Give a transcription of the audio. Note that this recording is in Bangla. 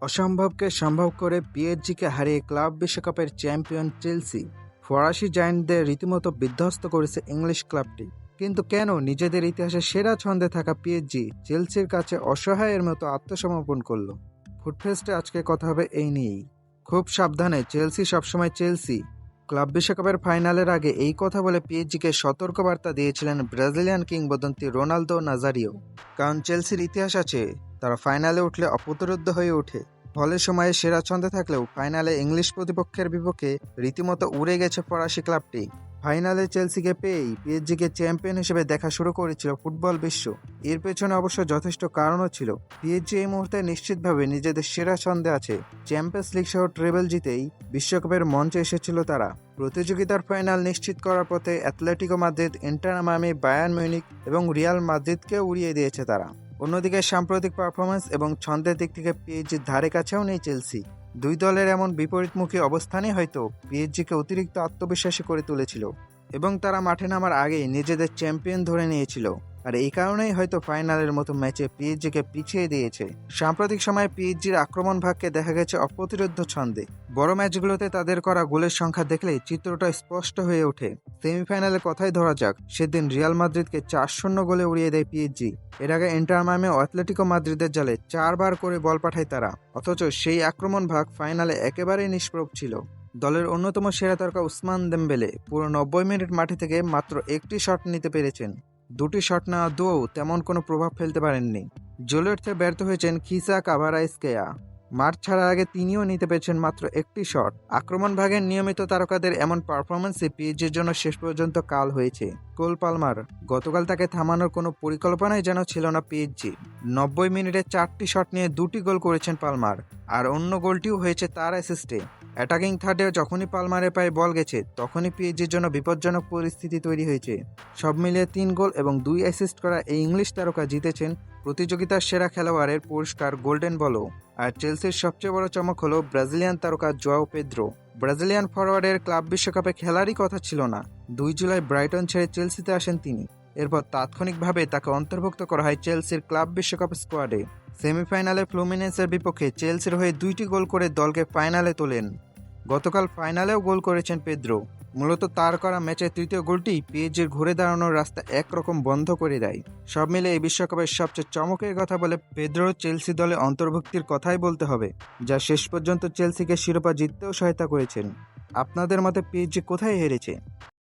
অসম্ভবকে সম্ভব করে পিএসজিকে হারিয়ে ক্লাব বিশ্বকাপের চ্যাম্পিয়ন চেলসি। ফরাসি জায়ান্টদের রীতিমতো বিধ্বস্ত করেছে ইংলিশ ক্লাবটি। কিন্তু কেন নিজেদের ইতিহাসে সেরা ছন্দে থাকা পিএসজি চেলসির কাছে অসহায়ের মতো আত্মসমর্পণ করল? ফুটফেস্টে আজকে কথা হবে এই নিয়েই। খুব সাবধানে, চেলসি সবসময় চেলসি। ক্লাব বিশ্বকাপের ফাইনালের আগে এই কথা বলে পিএইচজিকে সতর্কবার্তা দিয়েছিলেন ব্রাজিলিয়ান কিংবদন্তি রোনালদো নাজারিও। কারণ চেলসির ইতিহাস আছে তারা ফাইনালে উঠলে অপ্রতিরোধ্য হয়ে ওঠে। ফলে সময়ে সেরা ছন্দে থাকলেও ফাইনালে ইংলিশ প্রতিপক্ষের বিপক্ষে রীতিমতো উড়ে গেছে ফরাসি ক্লাবটি। ফাইনালে চেলসিকে পেয়েই পিএসজিকে চ্যাম্পিয়ন হিসেবে দেখা শুরু করেছিল ফুটবল বিশ্ব। এর পেছনে অবশ্য যথেষ্ট কারণও ছিল। পিএসজি এই মুহূর্তে নিশ্চিতভাবে নিজেদের সেরা ছন্দে আছে। চ্যাম্পিয়ন্স লিগ সহ ট্রেবল জিতেই বিশ্বকাপের মঞ্চে এসেছিল তারা। প্রতিযোগিতার ফাইনাল নিশ্চিত করার পথে Atletico Madrid, Inter Miami, Bayern Munich এবং রিয়াল মাদ্রিদকে উড়িয়ে দিয়েছে তারা। অন্যদিকে সাম্প্রতিক পারফরমেন্স এবং ছন্দের দিক থেকে পিএইচজির ধারে কাছেও নেই চেলসি দুই দলের এমন বিপরীতমুখী অবস্থানে হয়তো পিএইচজিকে অতিরিক্ত আত্মবিশ্বাসী করে তুলেছিল এবং তারা মাঠে নামার আগেই নিজেদের চ্যাম্পিয়ন ধরে নিয়েছিল। আর এই কারণেই হয়তো ফাইনালের মতো ম্যাচে পিএইচজিকে পিছিয়ে দিয়েছে। সাম্প্রতিক সময়ে পিএইচজির আক্রমণ ভাগকে দেখা গেছে অপ্রতিরোধ্য ছন্দে। বড় ম্যাচগুলোতে তাদের করা গোলের সংখ্যা দেখলে চিত্রটা স্পষ্ট হয়ে ওঠে। সেমিফাইনালের কথাই ধরা যাক, সেদিন রিয়াল মাদ্রিদকে চার শূন্য গোলে উড়িয়ে দেয় পিএইচজি। এর আগে ইন্টার মামে অ্যাথলেটিকো মাদ্রিদের জালে চারবার করে বল পাঠায় তারা। অথচ সেই আক্রমণ ভাগ ফাইনালে একেবারেই নিষ্প্রভ ছিল। দলের অন্যতম সেরা তারকা উসমান দেমবেলে পুরো নব্বই মিনিট মাঠে থেকে মাত্র একটি শট নিতে পেরেছেন। দুটি শট নেওয়া দুও তেমন কোনো প্রভাব ফেলতে পারেননি। জোলের্থে ব্যর্থ হয়েছেন খিসা কাভারাইসকেয়া। মাঠ ছাড়ার আগে তিনিও নিতে পেরেছেন মাত্র একটি শট। আক্রমণ ভাগের নিয়মিত তারকাদের এমন পারফরমেন্সে পিএইচজির জন্য শেষ পর্যন্ত কাল হয়েছে। কোল পালমার, গতকাল তাকে থামানোর কোনো পরিকল্পনাই যেন ছিল না পিএইচজি। নব্বই মিনিটে চারটি শট নিয়ে দুটি গোল করেছেন পালমার, আর অন্য গোলটিও হয়েছে তার অ্যাসিস্টে। অ্যাটাকিং থার্ডে যখনই পালমারে পায়ে বল গেছে, তখনই পিএইচজির জন্য বিপজ্জনক পরিস্থিতি তৈরি হয়েছে। সব মিলিয়ে তিন গোল এবং দুই অ্যাসিস্ট করা এই ইংলিশ তারকা জিতেছেন প্রতিযোগিতার সেরা খেলোয়াড়ের পুরস্কার গোল্ডেন বলও। আর চেলসির সবচেয়ে বড় চমক হলো ব্রাজিলিয়ান তারকা জোয়াও পেদ্রো। ব্রাজিলিয়ান ফরওয়ার্ডের ক্লাব বিশ্বকাপে খেলারই কথা ছিল না। দুই জুলাই ব্রাইটন ছেড়ে চেলসিতে আসেন তিনি। এরপর তাৎক্ষণিকভাবে তাকে অন্তর্ভুক্ত করা হয় চেলসির ক্লাব বিশ্বকাপ স্কোয়াডে। সেমিফাইনালে ফ্লুমিনেন্সের বিপক্ষে চেলসির হয়ে দুইটি গোল করে দলকে ফাইনালে তোলেন। গতকাল ফাইনালেও গোল করেছেন পেদ্রো। মূলত তার করা ম্যাচের তৃতীয় গোলটি পিএইচজির ঘুরে দাঁড়ানোর রাস্তা একরকম বন্ধ করে দেয়। সব মিলে এই বিশ্বকাপের সবচেয়ে চমকের কথা বলে পেদ্রো চেলসি দলে অন্তর্ভুক্তির কথাই বলতে হবে, যা শেষ পর্যন্ত চেলসিকে শিরোপা জিততেও সহায়তা করেছেন। আপনাদের মতে পিএইচজি কোথায় হেরেছে?